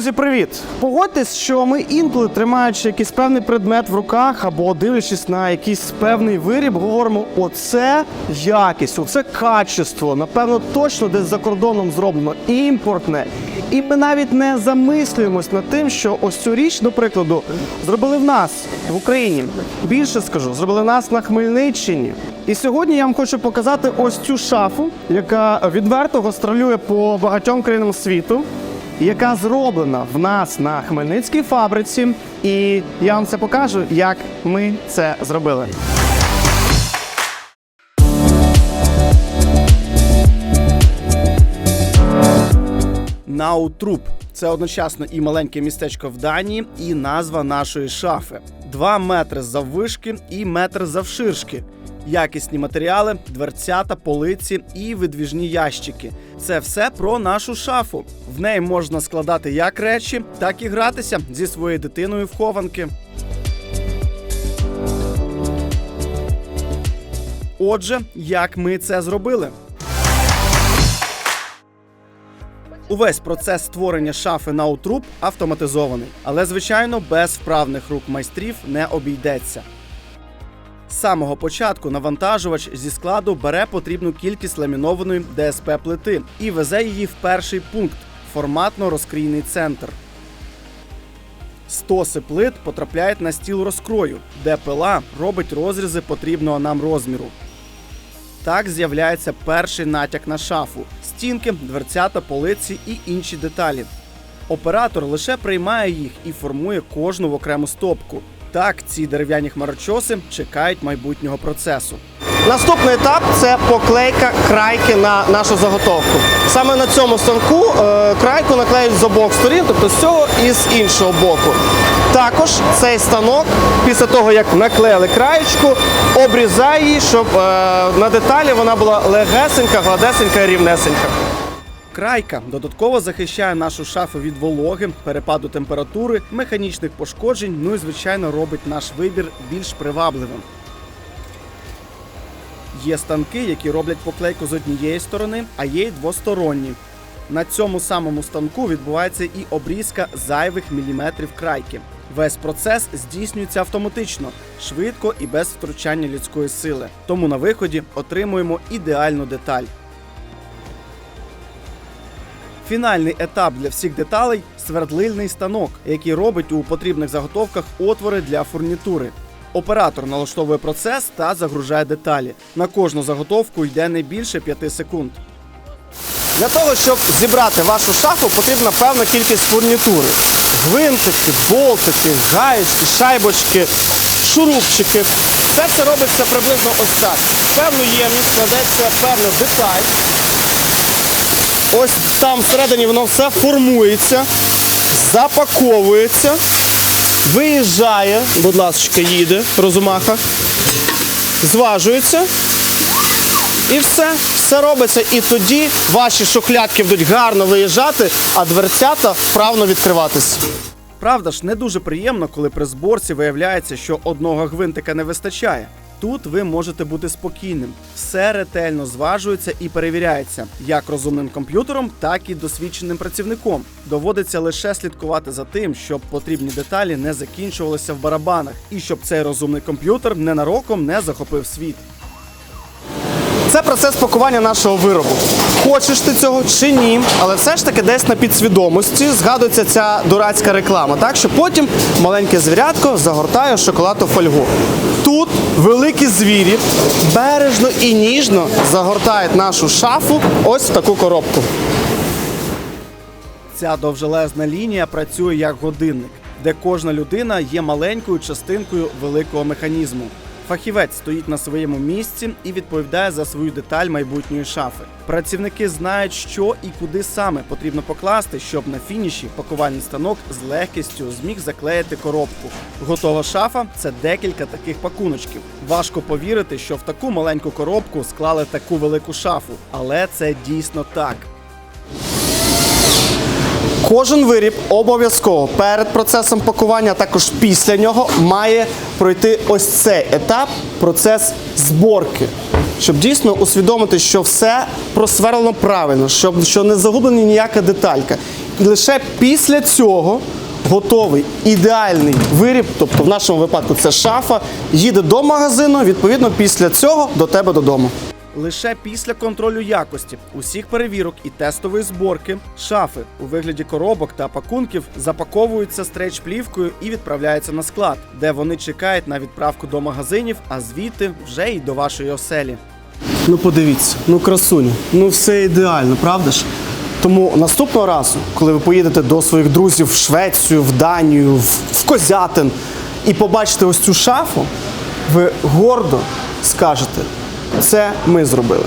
Друзі, привіт! Погодьтесь, що ми інколи тримаючи якийсь певний предмет в руках або дивлячись на якийсь певний виріб, говоримо: оце якість, оце качество. Напевно, точно десь за кордоном зроблено імпортне. І ми навіть не замислюємось над тим, що ось цю річ, до прикладу, зробили в нас в Україні. Більше скажу, зробили в нас на Хмельниччині. І сьогодні я вам хочу показати ось цю шафу, яка відверто гастролює по багатьом країнам світу яка зроблена в нас на Хмельницькій фабриці. І я вам це покажу, як ми це зробили. Наутруп це одночасно і маленьке містечко в Данії, і назва нашої шафи. Два метри заввишки і метр завширшки. Якісні матеріали, дверцята, полиці і видвіжні ящики. Це все про нашу шафу. В неї можна складати як речі, так і гратися зі своєю дитиною в хованки. Отже, як ми це зробили? Увесь процес створення шафи на утруб автоматизований, але звичайно без вправних рук майстрів не обійдеться. Самого початку навантажувач зі складу бере потрібну кількість ламінованої ДСП плити і везе її в перший пункт форматно розкрійний центр. Стоси плит потрапляють на стіл розкрою, де пила робить розрізи потрібного нам розміру. Так з'являється перший натяк на шафу, стінки, дверцята, полиці і інші деталі. Оператор лише приймає їх і формує кожну в окрему стопку. Так, ці дерев'яні хмарочоси чекають майбутнього процесу. Наступний етап це поклейка крайки на нашу заготовку. Саме на цьому станку е, крайку наклеють з обох сторін, тобто з цього і з іншого боку. Також цей станок, після того як наклеїли краєчку, обрізає її, щоб е, на деталі вона була легесенька, гладесенька рівнесенька. Крайка додатково захищає нашу шафу від вологи, перепаду температури, механічних пошкоджень, ну і звичайно робить наш вибір більш привабливим. Є станки, які роблять поклейку з однієї сторони, а є й двосторонні. На цьому самому станку відбувається і обрізка зайвих міліметрів крайки. Весь процес здійснюється автоматично, швидко і без втручання людської сили. Тому на виході отримуємо ідеальну деталь. Фінальний етап для всіх деталей свердлильний станок, який робить у потрібних заготовках отвори для фурнітури. Оператор налаштовує процес та загружає деталі. На кожну заготовку йде не більше 5 секунд. Для того, щоб зібрати вашу шафу, потрібна певна кількість фурнітури. Гвинтики, болтики, гаєчки, шайбочки, шурупчики. Це все робиться приблизно ось так. Певну ємність кладеться певна деталь. Ось там всередині воно все формується, запаковується, виїжджає, будь ласка, їде, розумаха, зважується. І все, все робиться. І тоді ваші шухлядки будуть гарно виїжджати, а дверцята вправно відкриватись. Правда ж, не дуже приємно, коли при зборці виявляється, що одного гвинтика не вистачає. Тут ви можете бути спокійним. Все ретельно зважується і перевіряється як розумним комп'ютером, так і досвідченим працівником. Доводиться лише слідкувати за тим, щоб потрібні деталі не закінчувалися в барабанах, і щоб цей розумний комп'ютер ненароком не захопив світ. Це процес пакування нашого виробу. Хочеш ти цього чи ні, але все ж таки десь на підсвідомості згадується ця дурацька реклама, так що потім маленьке звірятко загортає шоколад у фольгу. Тут великі звірі бережно і ніжно загортають нашу шафу ось в таку коробку. Ця довжелезна лінія працює як годинник, де кожна людина є маленькою частинкою великого механізму. Фахівець стоїть на своєму місці і відповідає за свою деталь майбутньої шафи. Працівники знають, що і куди саме потрібно покласти, щоб на фініші пакувальний станок з легкістю зміг заклеїти коробку. Готова шафа це декілька таких пакуночків. Важко повірити, що в таку маленьку коробку склали таку велику шафу, але це дійсно так. Кожен виріб обов'язково перед процесом пакування, а також після нього має пройти ось цей етап процес зборки. щоб дійсно усвідомити, що все просверлено правильно, щоб що не загублена ніяка деталька. І лише після цього готовий ідеальний виріб, тобто в нашому випадку це шафа, їде до магазину, відповідно, після цього до тебе додому. Лише після контролю якості, усіх перевірок і тестової зборки шафи у вигляді коробок та пакунків запаковуються стрейч-плівкою і відправляються на склад, де вони чекають на відправку до магазинів, а звідти вже й до вашої оселі. Ну подивіться, ну красуню, ну все ідеально, правда ж? Тому наступного разу, коли ви поїдете до своїх друзів в Швецію, в Данію, в Козятин і побачите ось цю шафу, ви гордо скажете, це ми зробили.